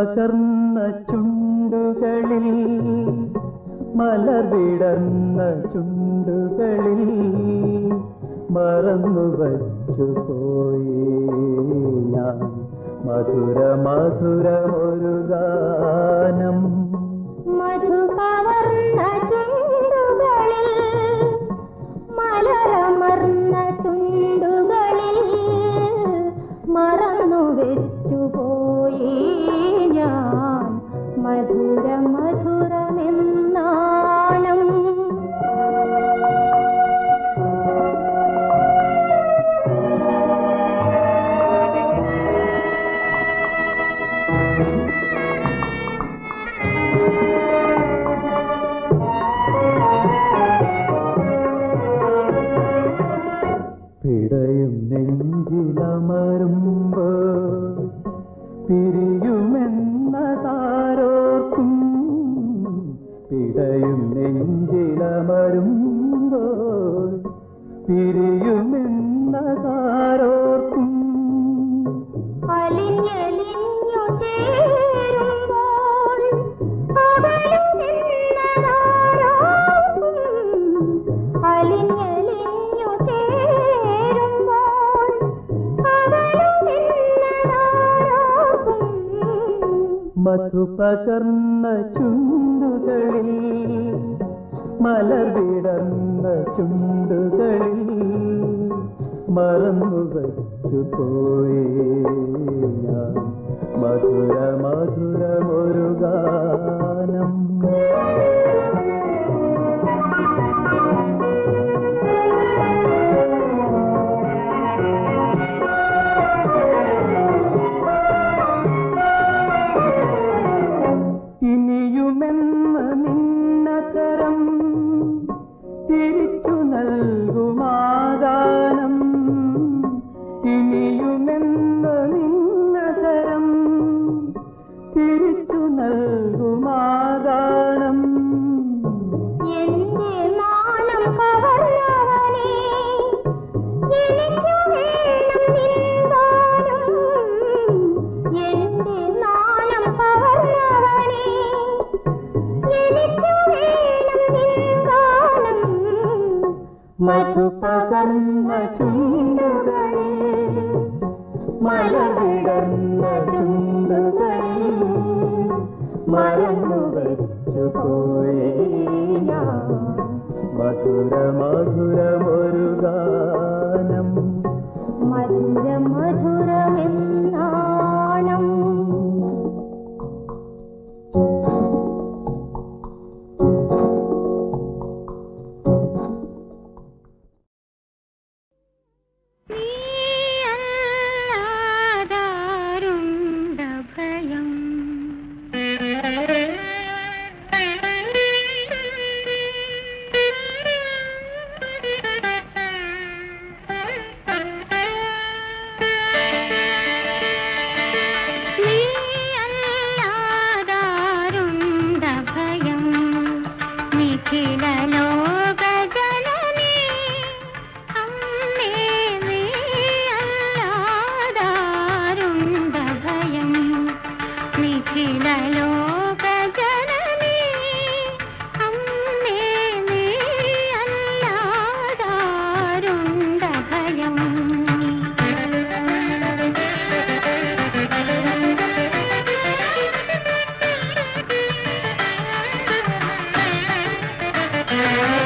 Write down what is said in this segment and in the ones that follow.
മധുപകർന്ന ചുണ്ടുകളിൽ മലവിടർന്ന ചുണ്ടുകളിൽ മറന്നു വച്ചു പോയി ഞാൻ. മധുര മധുര ഒരു ഗാനം பிரி मधुर मधुर मुरुगा। മധുപകർന്ന ചുണ്ടുകളിൽ മലവിടർന്ന ചുണ്ടുകളിൽ മറന്നു വെച്ചു പോയേ മധുര മധുരമൊരു ഗാനം. മധുര മധുരമെന്നാണം Thank you.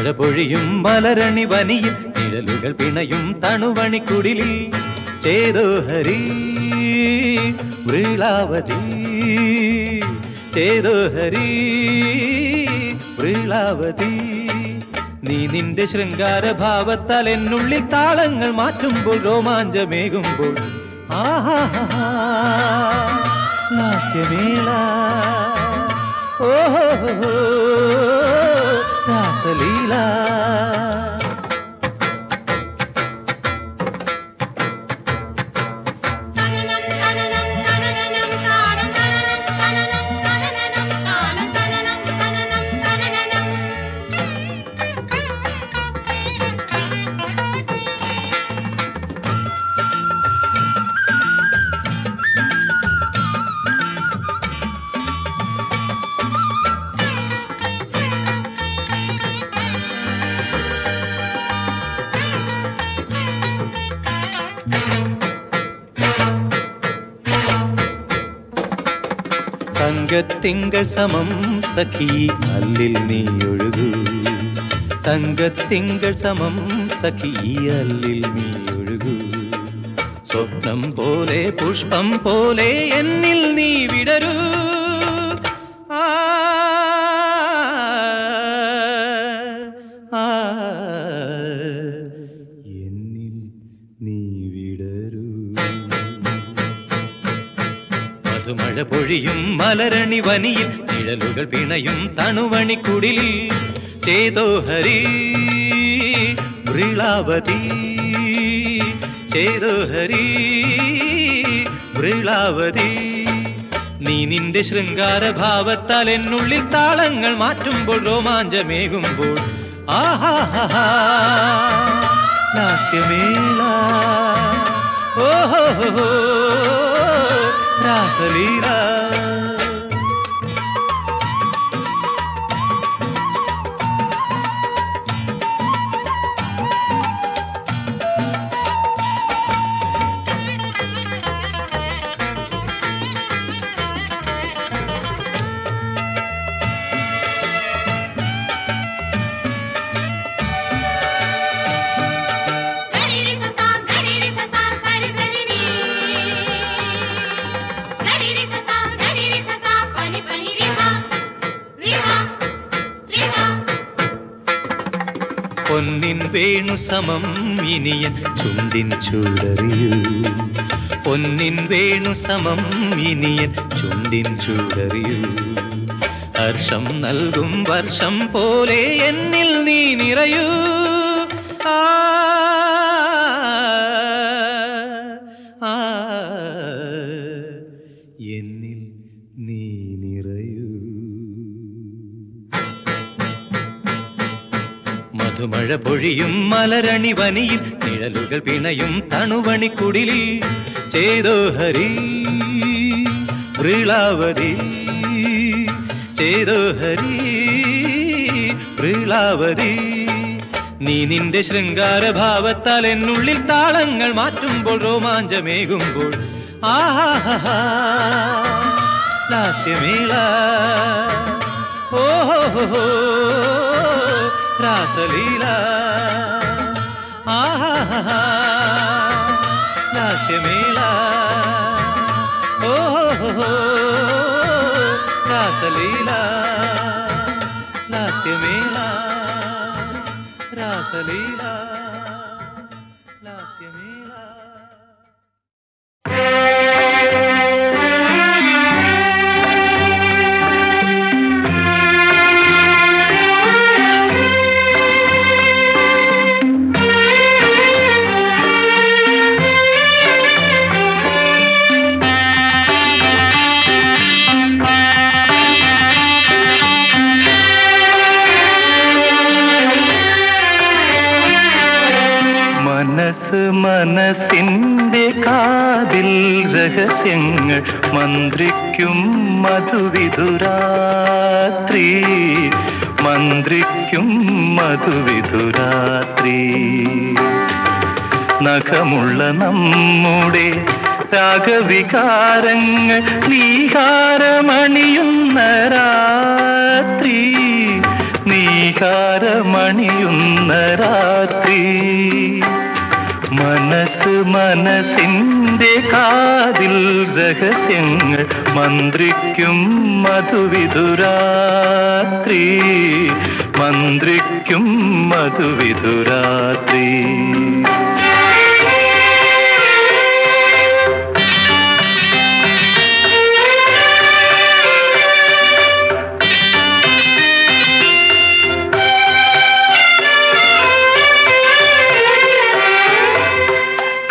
മധുമഴ പൊഴിയും മലരണി വനിയിൽ നിഴലുകൾ പിണയും തണുവണി കുടിലിൽ ചേതോ ഹരി വൃളാവതി ചേതോ ഹരി വൃളാവതി നീ നിന്റെ ശൃംഗാര ഭാവത്താൽ എന്നുള്ളിൽ താളങ്ങൾ മാറ്റുമ്പോൾ രോമാഞ്ചമേകുമ്പോൾ. ആഹാ ലാസ്യമേള ഓഹോ രാസലീല തങ്കത്തിങ്കൾ സമം സഖി അല്ലിൽ നീ ഒഴുകൂ തങ്കത്തിങ്കൾ സമം സഖി അല്ലിൽ നീ ഒഴുകൂ സ്വപ്നം പോലെ പുഷ്പം പോലെ എന്നിൽ നീ വിടരൂ പൊഴിയും മലരണി വനിയിൽ നിഴലുകൾ പിണയും തണുവണി കുടിലിൽ ചേതോഹരി വൃളാവതി. ചേതോഹരി വൃളാവതി. നീ നിന്റെ ശൃംഗാര ഭാവത്താൽ എന്നുള്ളിൽ താളങ്ങൾ മാറ്റുമ്പോൾ രോമാഞ്ചമേകുമ്പോൾ. ആഹാ ലാസ്യമേള ഓഹോ രാസലീല. വേണു സമം ഇനിയൻ ചുണ്ടിൻ ചൂടറിയൂ. പൊന്നിൻ വേണു സമം ഇനിയൻ ചുണ്ടിൻ ചൂടറിയൂ. ഹർഷം നൽകും വർഷം പോലെ എന്നിൽ നീ നിറയൂ. മധുമഴ പൊഴിയും മലരണി വനിയിൽ നിഴലുകൾ പിണയും തണുവണി തണുവണിക്കുടിലിൽ ചേതോ ഹരി പ്രീളാവതി ചേതോ ഹരി പ്രീളാവതി. നീ നിന്റെ ശൃംഗാര ഭാവത്താൽ എന്നുള്ളിൽ താളങ്ങൾ മാറ്റുമ്പോൾ രോമാഞ്ചമേകുമ്പോൾ. ആഹാ ലാസ്യമേള. ഓഹോ രാസലീല ആഹാ ലാസ്യമേള ഓഹോ രാസലീല ലാസ്യമേള രാസലീല മനസ്സ് മനസ്സിന്റെ കാതിൽ രഹസ്യങ്ങൾ മന്ത്രിക്കും മധുവിധുരാത്രി. മന്ത്രിക്കും മധുവിധുരാത്രി. നഖമുള്ള നമ്മുടെ രാഗവികാരങ്ങൾ നീഹാരമണിയുന്ന രാത്രി. നീഹാരമണിയുന്ന രാത്രി. മനസ്സ് മനസ്സിന്റെ കാതിൽ രഹസ്യങ്ങൾ മന്ത്രിക്കും മധുവിധുരാത്രി. മന്ത്രിക്കും മധുവിധുരാത്രി.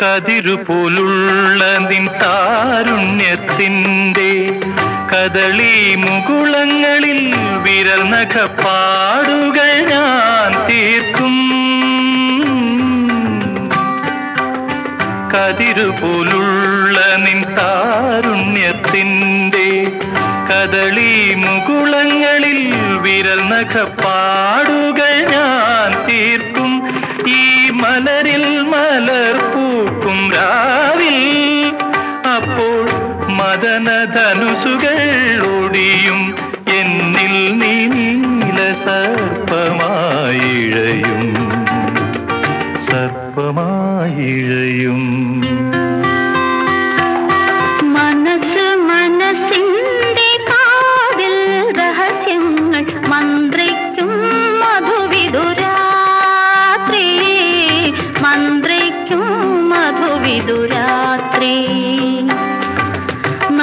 കതിരു പോലുള്ള നിൻ താരുണ്യത്തിന്റെ കദളി മുകുളങ്ങളിൽ വിരൽ നഖപ്പാടുകൾ ഞാൻ തീർക്കും. കതിരു പോലുള്ള നിൻ താരുണ്യത്തിന്റെ കദളി മുകുളങ്ങളിൽ വിരൽ നഖപ്പാടുകൾ ഞാൻ തീർക്കും. ഈ മലരിൽ മലർ പൂക്കും രാവിൽ അപ്പോൾ മദനധനുസുകൾ ഒടിയും എന്നിൽ നീ നീല സർപ്പമായിഴയും. സർപ്പമായിഴയും.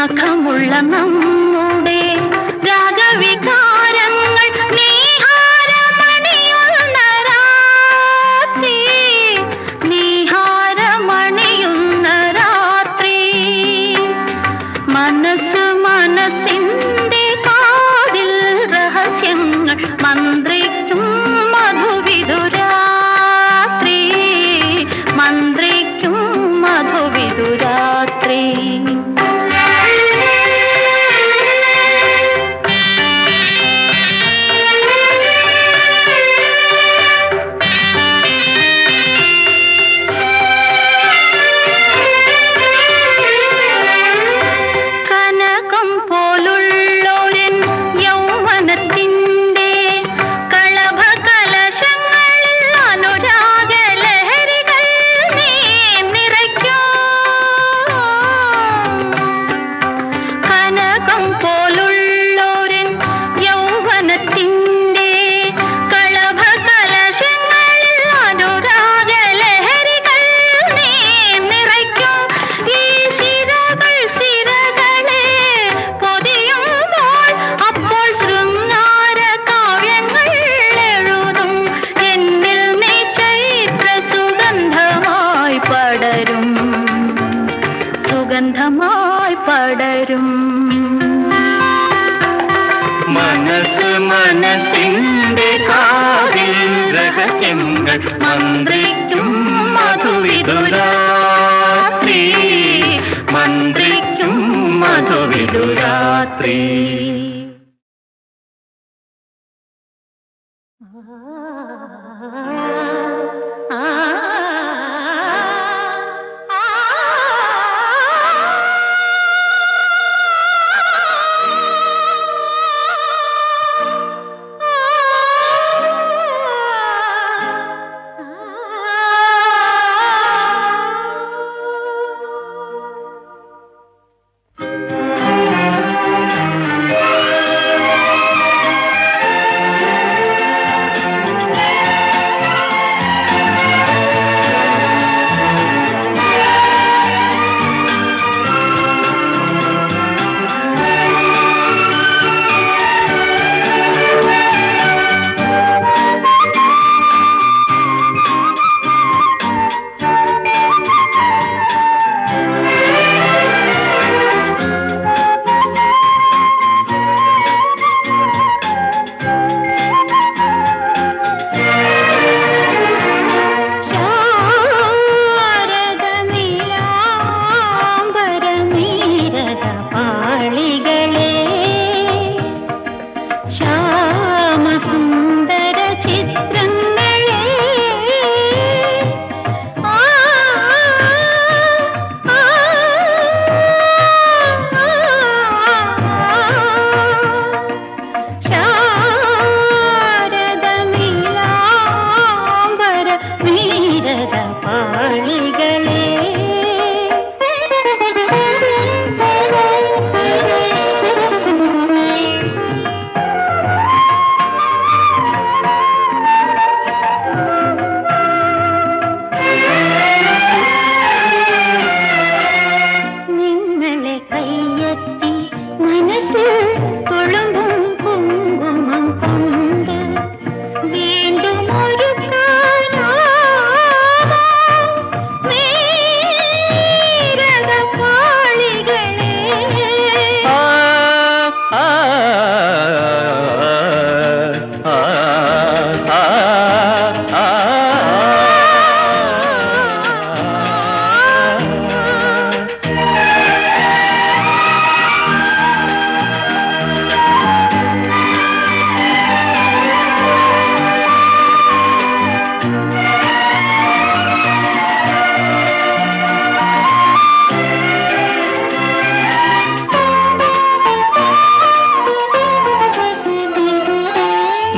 നഖമുള്ള നമ്മുടെ രാഗവികാരങ്ങൾ പടരും മനസ്സ് മനസ്സിന്റെ കാതിൽ രഹസ്യങ്ങൾ മന്ത്രിക്കും മധുവിതുരാത്രി മന്ത്രിക്കും മധുവിതുരാത്രി